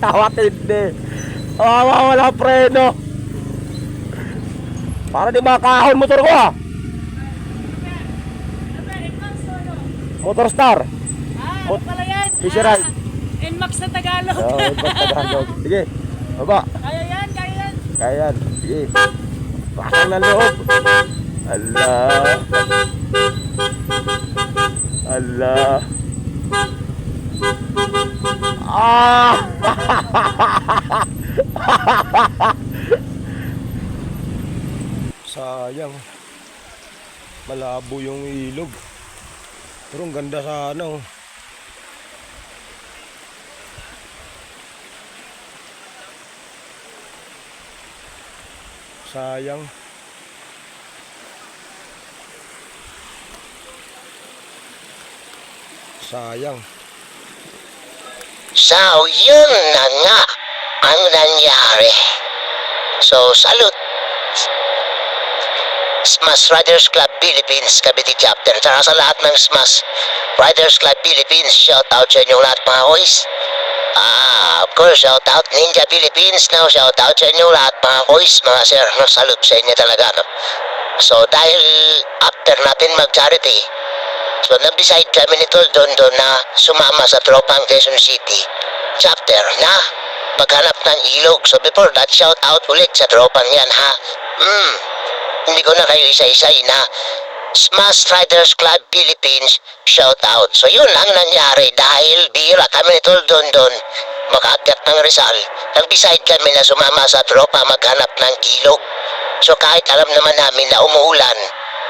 Tawa tindi. Oh, wala preno. Para di makahon motor ko ah. Motor Star. Ah, Mot- ano pala yan? Fisher. Ah, NMAX na Tagalog. Oh, Tagalog. Sige. Baba. kaya yan, kaya yan. Kaya yan. Sige. Pasang ng loob. Allah. Allah. Ah! Sayang. Malabo yung ilog. Pero ang ganda sana oh. Sayang. Sayang. So, yun na nga ang nangyari. So, salute. Smash Riders Club Philippines, Cavite Chapter. Tara sa lahat ng Smash Riders Club Philippines, shout out sa inyong lahat mga boys. Ah, of course, shout out Ninja Philippines. No, shout out sa inyong lahat mga boys, mga sir. No, salute sa inyo talaga. No? So, dahil after natin mag-charity, So, nag-decide kami ni Tol Don Don na sumama sa tropang Quezon City chapter na maghanap ng ilog. So, before that, shout out ulit sa tropang yan, ha? Hmm, hindi ko na kayo isa-isa na Smash Riders Club Philippines, shout out. So, yun ang nangyari dahil bira kami ni Tol Don Don makaakyat ng Rizal. Nag-decide kami na sumama sa tropa maghanap ng ilog. So, kahit alam naman namin na umuulan,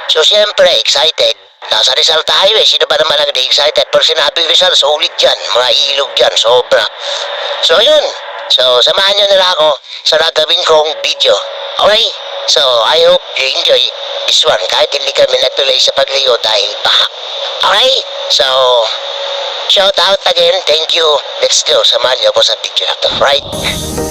So, siyempre, excited. Nasa Rizal tayo eh. Sino ba naman ang excited? Pero sinabi Rizal, solid dyan. Mga ilog dyan, sobra. So, yun. So, samahan nyo nila ako sa nagawin kong video. Okay? So, I hope you enjoy this one. Kahit hindi kami natuloy sa pagliyo dahil baha. Okay? So, shout out again. Thank you. Let's go. Samahan nyo ako sa video na to. Right?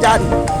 Dyan.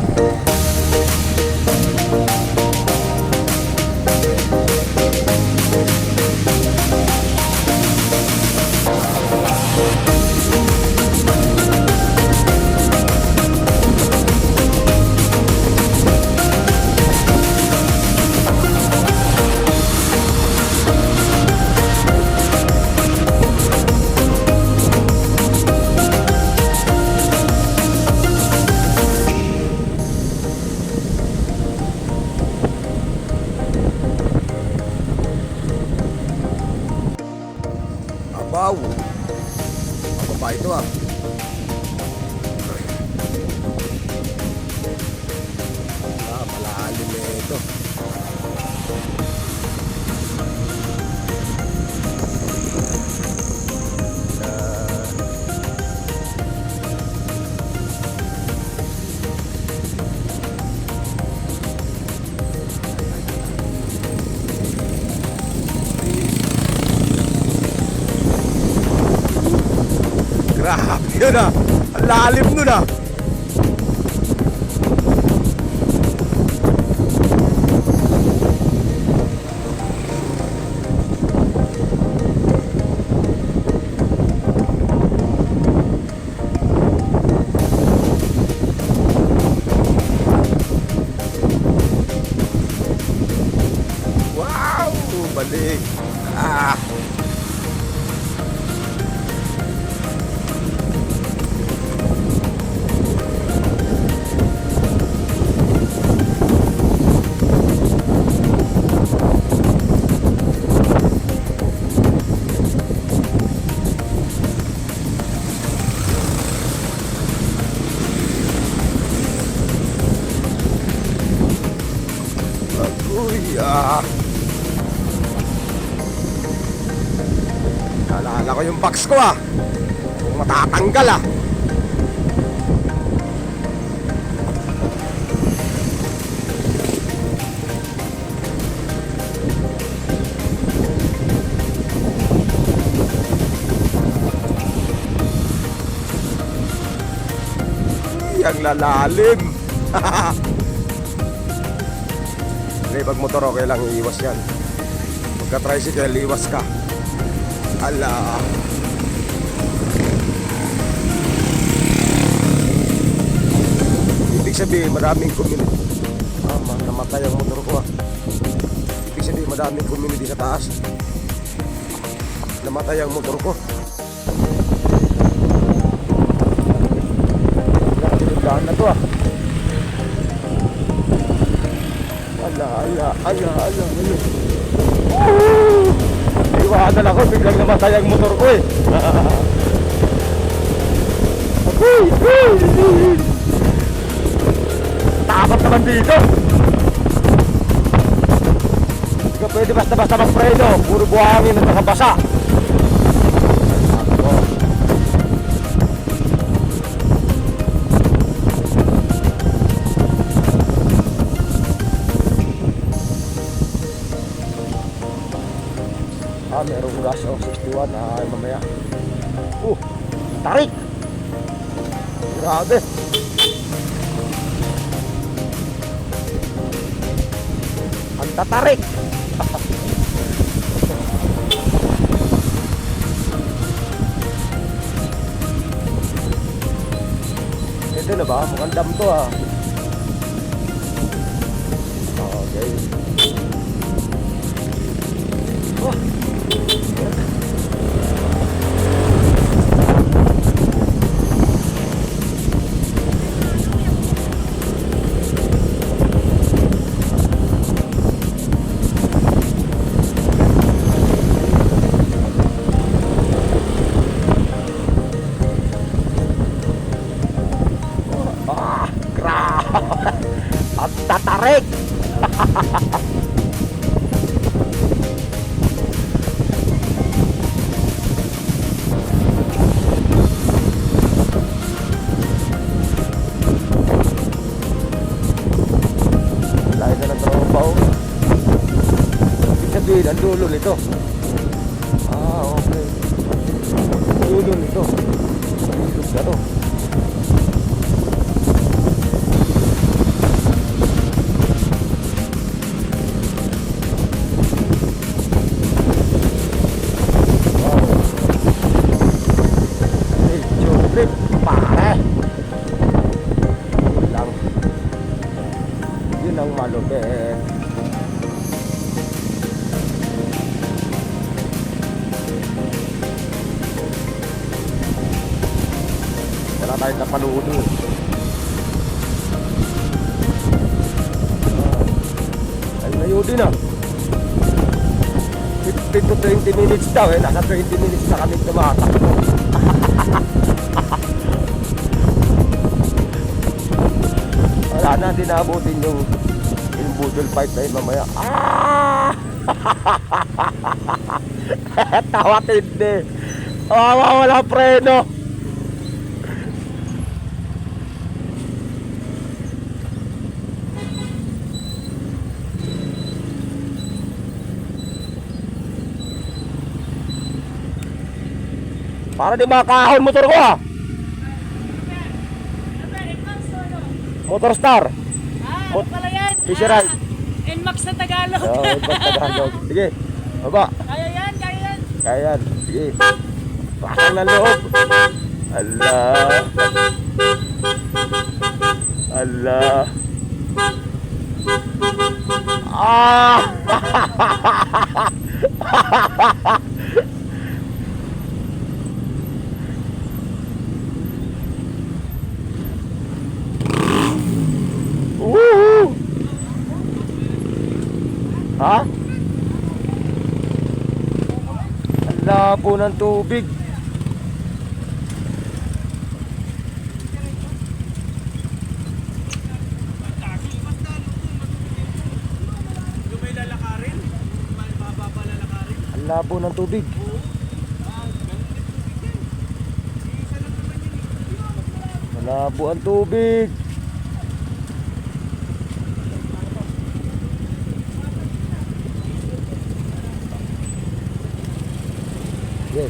Yun ah. Ang lalim nun ah. Box ko ah. Matatanggal ah. Uy, ang lalalim. Hindi, pag motor okay lang, iiwas yan. Pagka tricycle, iwas ka. Ala. Sabihin, maraming community. Ah, ma- namatay ang motor ko ah. Ibig sabihin, maraming community sa taas. Namatay ang motor ko. Daan na to ah. Ala, ala, ala, ala, ala. Iwanan ako, biglang namatay ang motor ko eh. Uy, uy, uy. Takot naman dito. Hindi ka pwede basta-basta magpreno. Puro buhangin at nakabasa. Ah, merong gas oh, 61. Ah, mamaya. Uh, tarik! Grabe! Ang tatarik! Ito na ba? Mukhang dam to ah. Okay. Oh. 20 minutes daw eh. Nasa 20 minutes na kami tumatakbo. Wala na, di naabutin yung yung budol fight na yun mamaya. Ah! Tawa tindi. Oh, wala preno. Para di makahon motor ko ah. NMAX o ano? Motor Star. Ah, Mot- ano pala yan? Fisher Eye. Ah, NMAX sa Tagalog. Oo, oh, Tagalog. Sige. Baba. Kaya yan, kaya yan. Kaya yan. Sige. Pasang ng loob. Allah. Allah. Ah! Ha? Ang labo ng tubig. Ang labo ng tubig. Malabo ang tubig.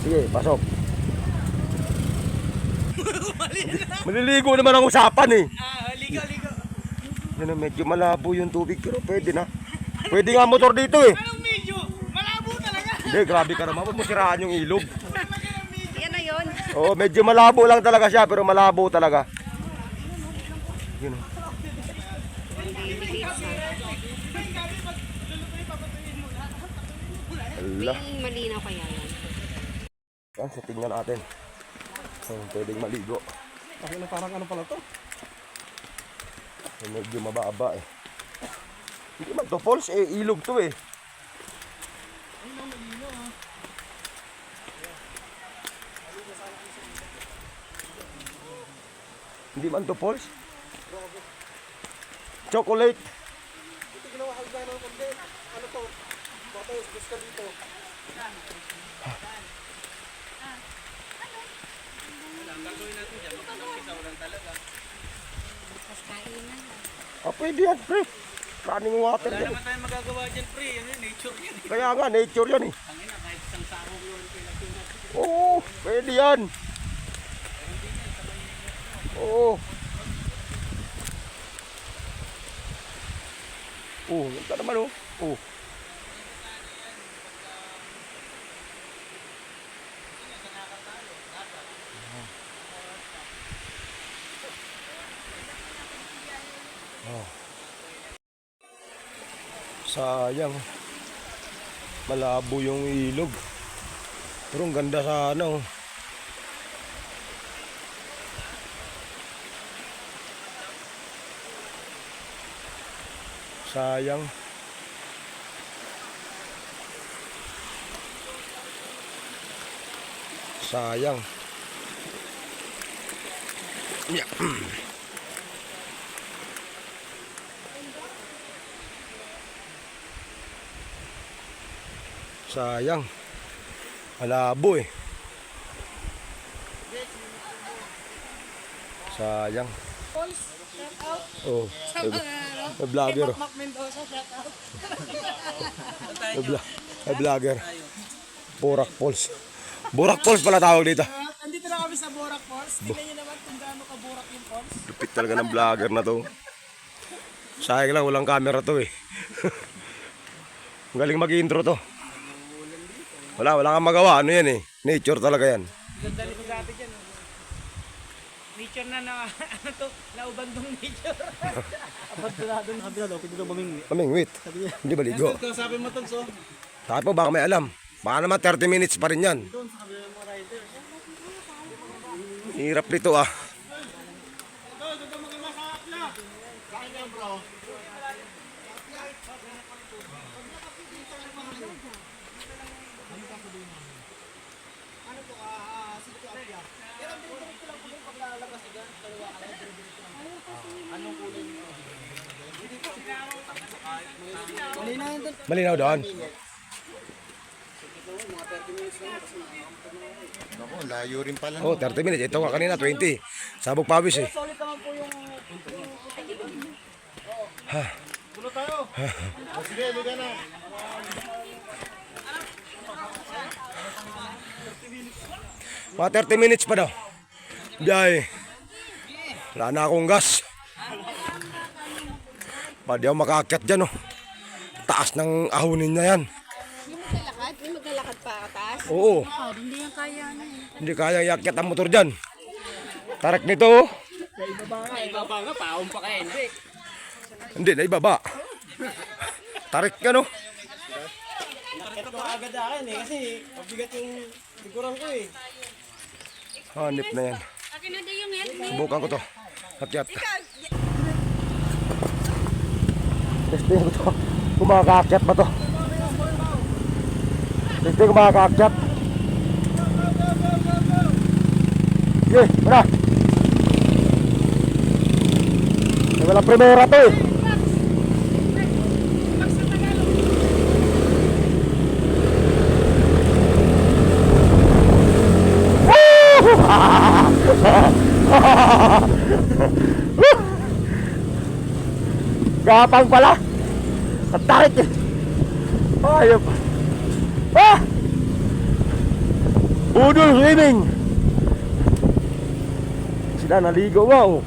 Sige, pasok. Maliligo naman ang usapan eh. Ah, ligo, ligo. Yan, medyo malabo yung tubig pero pwede na. Pwede nga motor dito eh. Anong medyo? Malabo talaga. Hindi, grabe ka naman. Huwag mo siraan yung ilog. Yan na yun. Oo, medyo malabo lang talaga siya, pero malabo talaga. Yun. oh. Ala. Malinaw kaya yan. Yan, so tingnan natin. So, pwedeng maligo. Bakit parang ano pala to? So, medyo mababa eh. Hindi man to falls eh, ilog to eh. Hindi man to falls. Chocolate. Tapos kainan. Ah, pwede yan, pre. Running water Wala yan. naman tayong magagawa dyan, pre. Yan yun, nature yan. eh. Kaya nga, nature yan eh. Ang ina, kahit isang sarong yun, pinatunan. Oo, pwede yan. Oo. Oo, ganda naman oh. Oo. Sayang. Malabo yung ilog. Pero ang ganda sa ano. Sayang. Sayang. Yeah. Sayang. Malabo eh. Sayang. Falls, shout out. Oh, Sa mga ano. may vlogger Kay oh. Mac Mendoza, shout out. May, vlogger. Borak Falls. Borak Falls pala tawag dito. Ah, andito na kami sa Borak Falls. Tingnan niyo naman kung gaano ka Borak yung falls. Lupit talaga ng vlogger na to. Sayang lang, walang camera to eh. Ang Galing mag-intro to. Wala, wala kang magawa. Ano yan eh? Nature talaga yan. Ganda nito dati dyan. oh. Nature na na, ano to, naubandong nature. Abandonado na kabila, pwede daw mamingwi. Mamingwit. Hindi baligo. Ito, sabi mo, Tons, oh. Sabi po, baka may alam. Baka naman 30 minutes pa rin yan. Hirap nito ah. Malinaw doon. Ako, layo rin pala. Oh, 30 minutes. Ito nga kanina, 20. Sabog pawis eh. Solid naman po yung... Sige, liga na. Mga 30 minutes pa daw. Biyahe. Wala na akong gas. Pa di ako makaakyat dyan oh. Taas ng ahunin na yan. Hindi mo maglalakad? Hindi maglalakad pa taas? Oo. Oh, hindi yan kaya na eh. Hindi kaya iakyat ang motor dyan. Tarak nito oh. Ibaba nga, paong pa kaya hindi. Hindi, na ibaba. Tarik ka no. Nakita ko agad akin eh, kasi pabigat yung likuran ko eh. Hanip na yan. Akin na din yung helmet. Subukan ko to. Akyat. Testing ko to. Kung makakaakyat ba to. Testing kung makakaakyat. Sige, tara. Ay, walang primera to eh. Gapang pala. Ang takit eh. Ayop. Ah! Budol swimming. Sila naligo oh.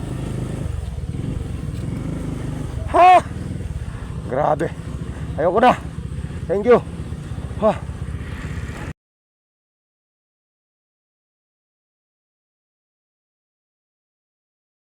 Ha! Grabe. Ayoko na. Thank you.